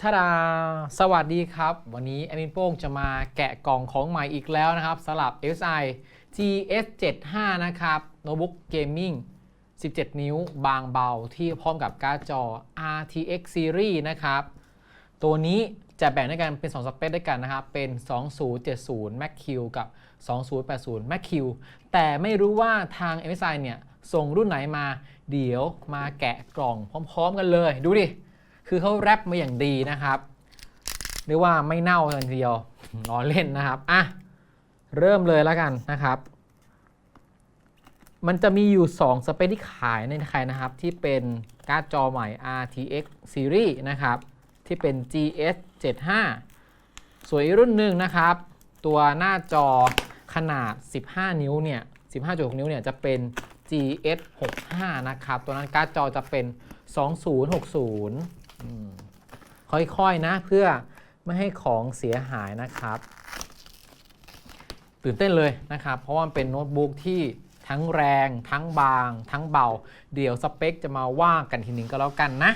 ทาดาสวัสดีครับ วันนี้แอมินโป้งจะมาแกะกล่องของใหม่อีกแล้วนะครับสำหรับ SI GS75 นะครับโน้ตบุ๊กเกมมิ่ง17 นิ้วบางเบาที่พร้อมกับการ์ดจอ RTX Series นะครับ ตัวนี้จะแบ่งด้วยกันเป็น 2 สเปคด้วยกันนะครับ เป็น 2070 Max Q กับ 2080 Max Q แต่ไม่รู้ว่าทาง MSI เนี่ยส่งรุ่นไหนมา เดี๋ยวมาแกะกล่องพร้อม ๆ กันเลย ดูดิ คือเขาแรปมาอย่างดีนะครับเรียกว่าไม่เน่าเลยทีเดียวล้อเล่นนะครับอะเริ่มเลยแล้วกันนะครับ มันจะมีอยู่ 2 สเปคที่ขายในไทยนะครับ ที่เป็นการ์ดจอใหม่ RTX Series นะครับ ที่เป็น GS 75 ส่วนอีกรุ่นหนึ่งนะครับ ตัวหน้าจอขนาด 15 นิ้วเนี่ย 15.6 นิ้วเนี่ยจะเป็น GS 65 นะครับ ตัวนั้นการ์ดจอจะเป็น 2060 ค่อยๆนะเพื่อไม่ให้ของเสียหายนะครับ ตื่นเต้นเลยนะครับ เพราะว่ามันเป็นโน้ตบุ๊กที่ทั้งแรง ทั้งบาง ทั้งเบา เดี๋ยวสเปคจะมาว่ากันทีนึงก็แล้วกันนะ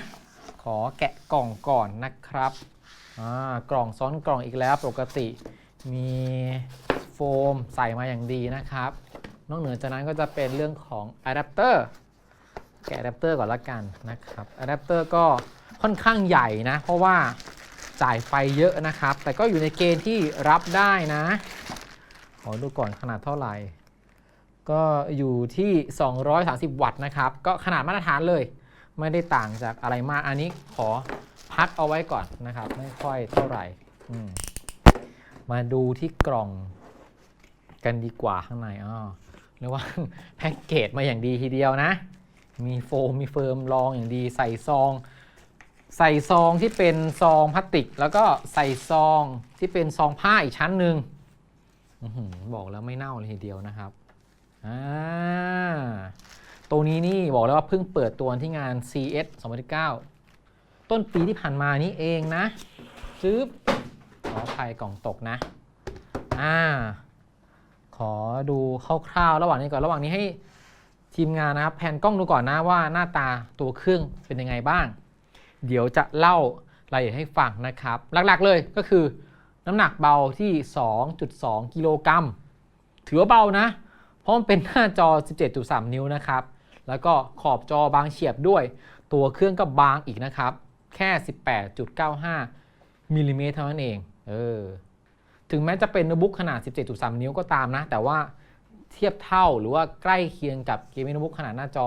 ขอแกะกล่องก่อนนะครับกล่องซ้อนกล่องอีกแล้วปกติ มีโฟมใส่มาอย่างดีนะครับ นอกเหนือจากนั้นก็จะเป็นเรื่องของอะแดปเตอร์แกะอะแดปเตอร์ก่อนละกันนะครับอะแดปเตอร์ก็ ค่อนข้างใหญ่นะ เพราะว่าจ่ายไฟเยอะนะครับ แต่ก็อยู่ในเกณฑ์ที่รับได้นะขอดูก่อนขนาดเท่าไหร่ ก็อยู่ที่ 230 วัตต์นะครับ ก็ขนาดมาตรฐานเลย ไม่ได้ต่างจากอะไรมาก อันนี้ขอพักเอาไว้ก่อนนะครับ ไม่ค่อยเท่าไหร่มมาดูที่กล่องกันดีกว่าข้างในอ้อเรียกว่าแพ็กเกจมาอย่างดีทีเดียวนะ มีโฟมมีเฟิร์มรองอย่างดีใส่ซอง ใส่ซองที่เป็นซองพลาสติก แล้วก็ใส่ซองที่เป็นซองผ้าอีกชั้นหนึ่งบอกแล้วไม่เน่าเลยทีเดียวนะครับตัวนี้นี่บอกแล้วว่าเพิ่งเปิดตัวที่งาน CS 2019 ต้นปีที่ผ่านมานี้เองนะซื้อขออภัยกล่องตกนะ อ่า ขอดูคร่าวๆระหว่างนี้ก่อน ระหว่างนี้ให้ทีมงานนะครับแผนกล้องดูก่อนนะว่าหน้าตาตัวเครื่องเป็นยังไงบ้าง เดี๋ยวจะเล่ารายละเอียดให้ฟังนะครับ หลักๆเลยก็คือ น้ำหนักเบาที่ 2.2 กิโลกรัมถือว่าเบานะ เพราะมันเป็นหน้าจอ 17.3 นิ้วนะครับ แล้วก็ขอบจอบางเฉียบด้วย ตัวเครื่องก็บางอีกนะครับ แค่ 18.95มิลลิเมตรเท่านั้นเองเออถึงแม้จะเป็นโน้ตบุ๊กขนาด 17.3 นิ้วก็ตามนะ แต่ว่าเทียบเท่าหรือว่าใกล้เคียงกับเกมมิ่งโน้ตบุ๊กขนาดหน้าจอ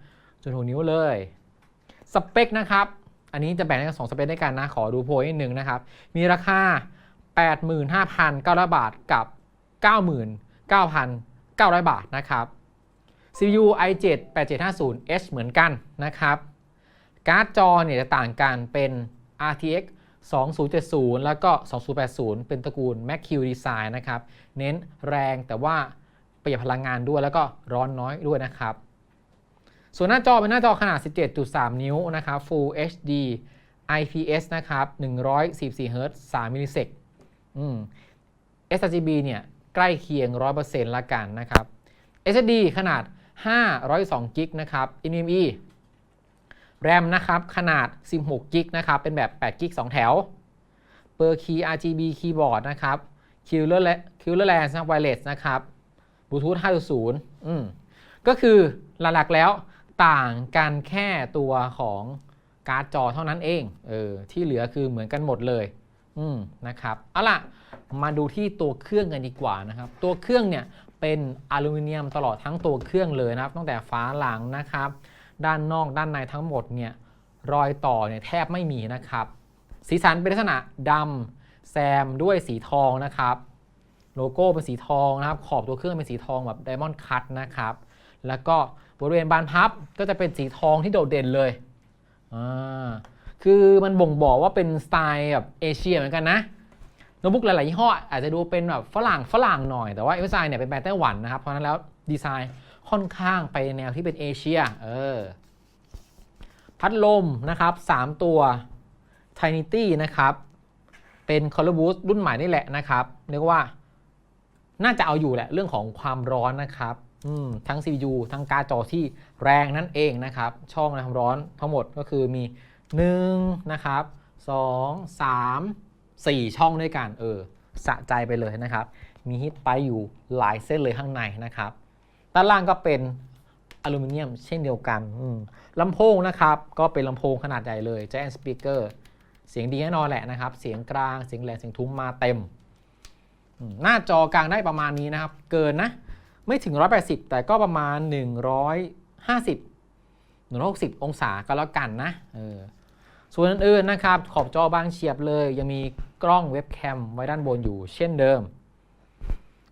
15.6 นิ้วเลย สเปคนะครับ อันนี้จะแบ่งเป็นสองสเปคด้วยกันนะ ขอดูโพยนิดนึงนะครับ มีราคา 85,900 บาทกับ 99,900 บาทนะครับ CPU i7 8750H เหมือนกันนะครับ การ์ดจอเนี่ยจะต่างกันเป็น RTX 2070 แล้วก็ 2080 เป็นตระกูล Mac Q Design นะครับ เน้นแรงแต่ว่าประหยัดพลังงานด้วยแล้วก็ร้อนน้อยด้วยนะครับ ส่วนหน้าจอเป็นหน้าจอขนาด 17.3 นิ้วนะครับ Full HD IPS นะครับ144 Hz 3มิลลิเซกอืม sRGB เนี่ยใกล้เคียง 100%ละกันนะครับ SSD ขนาด 512กิกนะครับ NVMe RAM นะครับ ขนาด 16กิกนะครับ เป็นแบบ8กิก2แถวเปอร์คีย์ RGB keyboard นะครับ Killer Killer Lens Wireless นะครับ Bluetooth 5.0 อืมก็คือหลักๆแล้ว ต่างกันแค่ตัวของการ์ดจอเท่านั้นเองเออที่เหลือคือเหมือนกันหมดเลยอืมนะครับเอาล่ะมาดูที่ตัวเครื่องกันดีกว่านะครับ ตัวเครื่องเนี่ยเป็นอลูมิเนียมตลอดทั้งตัวเครื่องเลยนะครับ ตั้งแต่ฝาหลังนะครับ ด้านนอกด้านในทั้งหมดเนี่ยรอยต่อเนี่ยแทบไม่มีนะครับ สีสันเป็นลักษณะดำแซมด้วยสีทองนะครับ โลโก้เป็นสีทองนะครับ ขอบตัวเครื่องเป็นสีทองแบบไดมอนด์คัตนะครับ แล้วก็บริเวณบานพับก็จะเป็นสีทองที่โดดเด่นเลยอ่าคือมันบ่งบอกว่าเป็นสไตล์แบบเอเชียเหมือนกันนะโน้ตบุ๊กหลายๆยี่ห้ออาจจะดูเป็นแบบฝรั่งฝรั่งหน่อยแต่ว่าเอ s i เนี่ยเป็นแบรนด์ไต้หวันนะครับ เพราะนั้นแล้วดีไซน์ค่อนข้างไปแนวที่เป็นเอเชียเออพัดลมนะครับ 3 ตัว Trinity นะครับ เป็น Color Boost รุ่นใหม่นี่แหละนะครับ เรียกว่าน่าจะเอาอยู่แหละเรื่องของความร้อนนะครับ ทั้ง CPU ทั้งการ์ดจอที่แรงนั่นเองนะครับ ช่องในความร้อนทั้งหมดก็คือมี1นะครับ2 3 4 ช่องด้วยกันเออสะใจไปเลยนะครับ มีฮิตไปอยู่หลายเส้นเลยข้างในนะครับ ด้านล่างก็เป็นอลูมิเนียมเช่นเดียวกันลำโพงนะครับ ก็เป็นลำโพงขนาดใหญ่เลย Giant Speaker เสียงดีแน่นอนแหละนะครับ เสียงกลาง เสียงแหลมเสียงทุ้มมาเต็มอืมหน้าจอกลางได้ประมาณนี้นะครับ เกินนะ ไม่ถึง 180 แต่ก็ประมาณ 150 160 องศาก็แล้วกันนะเออส่วนอื่นๆนะครับ ขอบจอบางเฉียบเลย ยังมีกล้องเว็บแคมไว้ด้านบนอยู่เช่นเดิม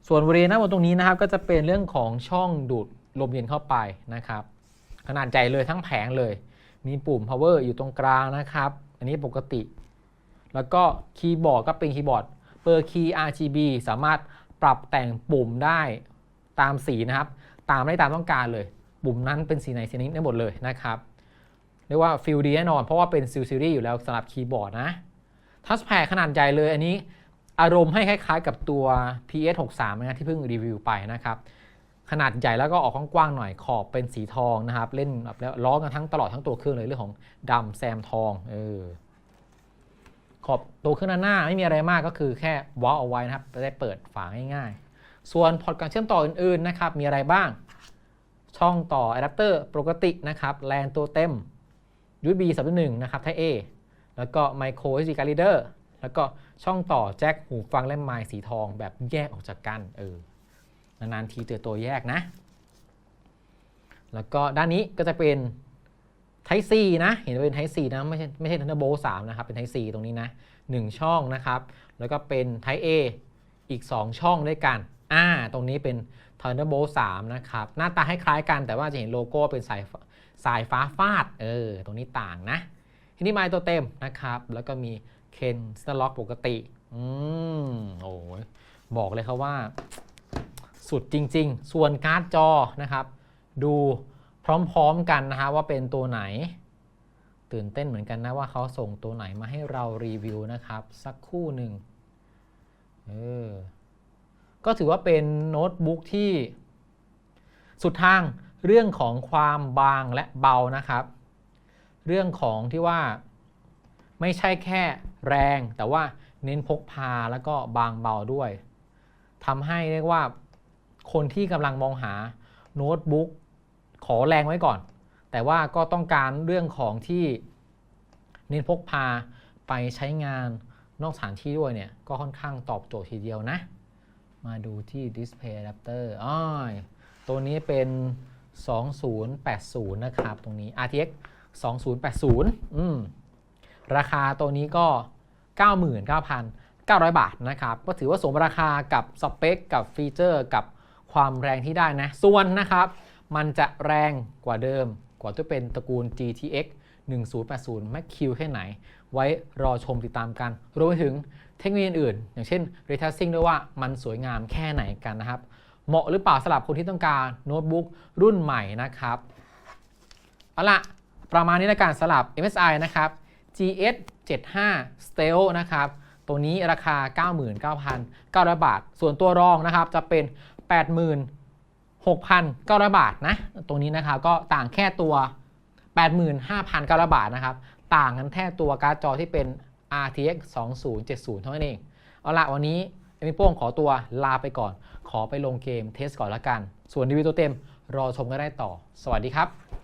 ส่วนบริเวณหน้าบนตรงนี้นะครับ ก็จะเป็นเรื่องของช่องดูดลมเย็นเข้าไปนะครับ ขนาดใหญ่เลยทั้งแผงเลย มีปุ่ม power อยู่ตรงกลางนะครับ อันนี้ปกติ แล้วก็คีย์บอร์ดก็เป็นคีย์บอร์ดเปอร์คีย์ RGB สามารถปรับแต่งปุ่มได้ ตามสีนะครับ ตามได้ตามต้องการเลยปุ่มนั้นเป็นสีไหนสีนี้ได้หมดเลยนะครับเรียกว่าฟิลดีแน่นอนเพราะว่าเป็นซิลซีรีส์อยู่แล้วสำหรับคีย์บอร์ดนะทัชแพดขนาดใหญ่เลยอันนี้อารมณ์ให้คล้ายๆ กับตัว PS63 นะที่เพิ่งรีวิวไปนะครับ ขนาดใหญ่แล้วก็ออกกว้างๆหน่อยขอบเป็นสีทองนะครับ เล่นแบบแล้วล้อกันทั้งตลอดทั้งตัวเครื่องเลยเรื่องของดำแซมทองเออขอบตัวเครื่องหน้าไม่มีอะไรมากก็คือแค่วอลเอาไว้นะครับจะได้เปิดฝาง่ายๆ ส่วนพอร์ตการเชื่อมต่ออื่นๆนะครับมีอะไรบ้าง ช่องต่ออะแดปเตอร์ปกตินะครับแลนตัวเต็ม USB 3.1 นะครับ Type A แล้วก็ Micro SD card reader แล้วก็ช่องต่อแจ็คหูฟังและไมค์สีทองแบบแยกออกจากกันเออนานๆทีเจอตัวแยกนะ แล้วก็ด้านนี้ก็จะเป็น Type C นะ เห็นเป็น Type C นะ ไม่ใช่ไม่ใช่ Thunderbolt 3 นะครับ เป็น Type C ตรงนี้นะ 1 ช่องนะครับ แล้วก็เป็น Type A อีก 2 ช่องด้วยกัน อ่า ตรงนี้เป็น Thunderbolt 3 นะครับ หน้าตาให้คล้ายกันแต่ว่าจะเห็นโลโก้เป็นสายสายฟ้าฟาด เออ ตรงนี้ต่างนะ ทีนี้ไมค์ตัวเต็มนะครับ แล้วก็มีเคนสล็อกปกติ อืม โอ้ยบอกเลยครับว่า สุดจริง ๆ ส่วนการ์ดจอนะครับ ดูพร้อมๆกันนะฮะว่าเป็นตัวไหน ตื่นเต้นเหมือนกันนะว่าเขาส่งตัวไหนมาให้เรารีวิวนะครับ สักคู่หนึ่ง ก็ถือว่าเป็นโน้ตบุ๊กที่สุดทางเรื่องของความบางและเบานะครับ เรื่องของที่ว่าไม่ใช่แค่แรง แต่ว่าเน้นพกพาแล้วก็บางเบาด้วยทำให้เรียกว่าคนที่กำลังมองหาโน้ตบุ๊กขอแรงไว้ก่อน แต่ว่าก็ต้องการเรื่องของที่เน้นพกพาไปใช้งานนอกสถานที่ด้วยเนี่ยก็ค่อนข้างตอบโจทย์ทีเดียวนะ มาดูที่ Display Adapter อ้อยตัวนี้เป็น 2080 นะครับ ตรงนี้ RTX 2080 อืม ราคาตัวนี้ก็ 99,900 บาทนะครับ ก็ถือว่าสมราคากับสเปค กับฟีเจอร์ กับความแรงที่ได้นะ ส่วนนะครับ มันจะแรงกว่าเดิม กว่าที่เป็นตระกูล GTX 1080 Max Q แค่ไหน ไว้รอชมติดตามกัน รวมไปถึง เทคโนโลยีอื่น อย่างเช่น Ray Tracing ด้วยว่ามันสวยงามแค่ไหนกันนะครับ เหมาะหรือเปล่าสำหรับคนที่ต้องการโน้ตบุ๊กรุ่นใหม่นะครับเอาละประมาณนี้ละกันสำหรับ MSI นะครับ GS 75 Steel นะครับ ตัวนี้ราคา 99,900 บาท ส่วนตัวรองนะครับจะเป็น 86,900 บาทนะ ตรงนี้นะครับก็ต่างแค่ตัว 85,900 บาทนะครับ ต่างกันแค่ตัวการ์ดจอที่เป็น RTX 2070 เท่านั้นเอง เอาละวันนี้เอมิโป้งขอตัวลาไปก่อน ขอไปลงเกมเทสก่อนละกัน ส่วนรีวิวตัวเต็มรอชมกันได้ต่อ สวัสดีครับ